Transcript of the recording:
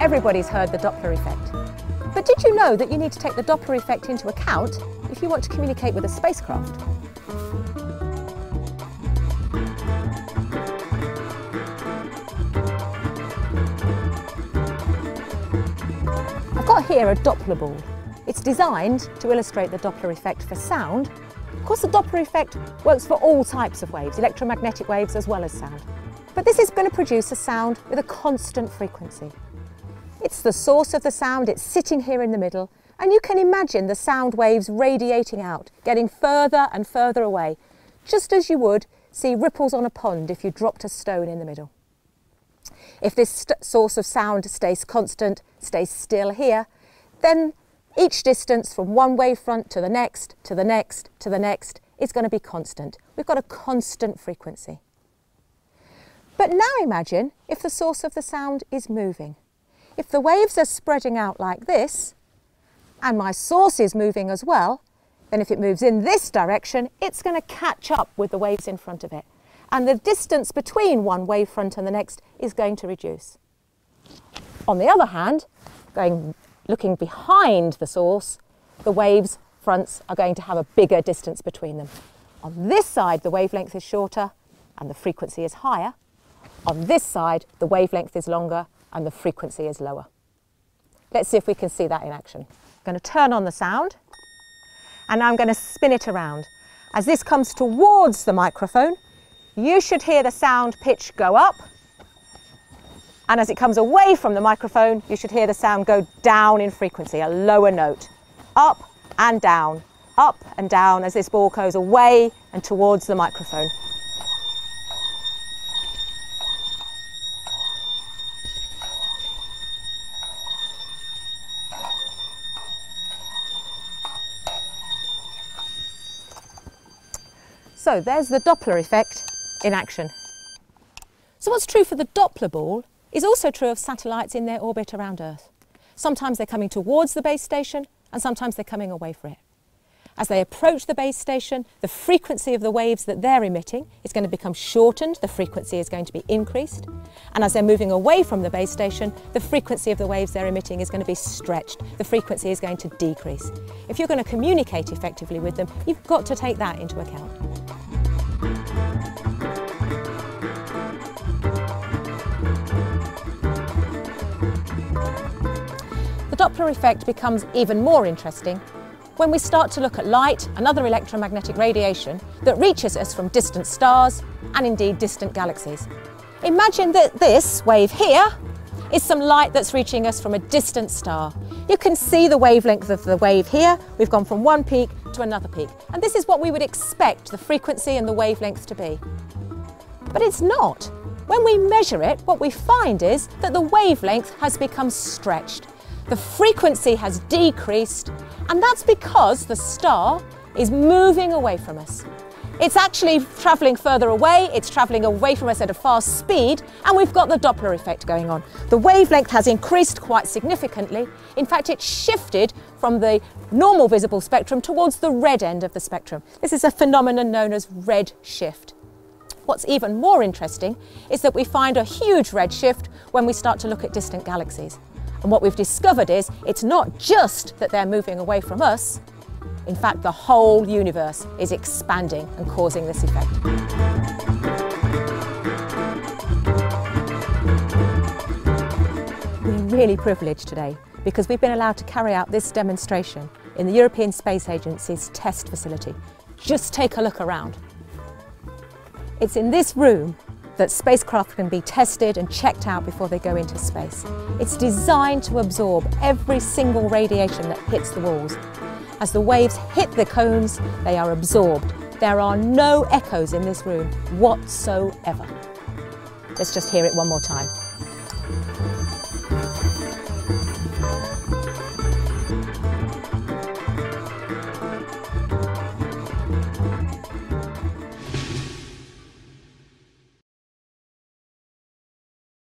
Everybody's heard the Doppler effect. But did you know that you need to take the Doppler effect into account if you want to communicate with a spacecraft? I've got here a Doppler ball. It's designed to illustrate the Doppler effect for sound. Of course, the Doppler effect works for all types of waves, electromagnetic waves as well as sound. But this is going to produce a sound with a constant frequency. It's the source of the sound, it's sitting here in the middle, and you can imagine the sound waves radiating out, getting further and further away, just as you would see ripples on a pond if you dropped a stone in the middle. If this source of sound stays constant, stays still here, then each distance from one wavefront to the next, to the next, to the next is going to be constant. We've got a constant frequency. But now imagine if the source of the sound is moving. If the waves are spreading out like this, and my source is moving as well, then if it moves in this direction, it's going to catch up with the waves in front of it. And the distance between one wavefront and the next is going to reduce. On the other hand, going looking behind the source, the waves fronts are going to have a bigger distance between them. On this side, the wavelength is shorter and the frequency is higher. On this side, the wavelength is longer and the frequency is lower. Let's see if we can see that in action. I'm going to turn on the sound and I'm going to spin it around. As this comes towards the microphone, you should hear the sound pitch go up and as it comes away from the microphone, you should hear the sound go down in frequency, a lower note. Up and down, up and down as this ball goes away and towards the microphone. So there's the Doppler effect in action. So what's true for the Doppler ball is also true of satellites in their orbit around Earth. Sometimes they're coming towards the base station and sometimes they're coming away from it. As they approach the base station, the frequency of the waves that they're emitting is going to become shortened, the frequency is going to be increased. And as they're moving away from the base station, the frequency of the waves they're emitting is going to be stretched, the frequency is going to decrease. If you're going to communicate effectively with them, you've got to take that into account. Doppler effect becomes even more interesting when we start to look at light and other electromagnetic radiation that reaches us from distant stars and indeed distant galaxies. Imagine that this wave here is some light that's reaching us from a distant star. You can see the wavelength of the wave here. We've gone from one peak to another peak. And this is what we would expect the frequency and the wavelength to be. But it's not. When we measure it, what we find is that the wavelength has become stretched the frequency has decreased, and that's because the star is moving away from us. It's actually travelling further away, it's travelling away from us at a fast speed, and we've got the Doppler effect going on. The wavelength has increased quite significantly. In fact, it's shifted from the normal visible spectrum towards the red end of the spectrum. This is a phenomenon known as red shift. What's even more interesting is that we find a huge red shift when we start to look at distant galaxies. And what we've discovered is it's not just that they're moving away from us, in fact, the whole universe is expanding and causing this effect. We're really privileged today because we've been allowed to carry out this demonstration in the European Space Agency's test facility. Just take a look around. It's in this room that spacecraft can be tested and checked out before they go into space. It's designed to absorb every single radiation that hits the walls. As the waves hit the cones, they are absorbed. There are no echoes in this room whatsoever. Let's just hear it one more time.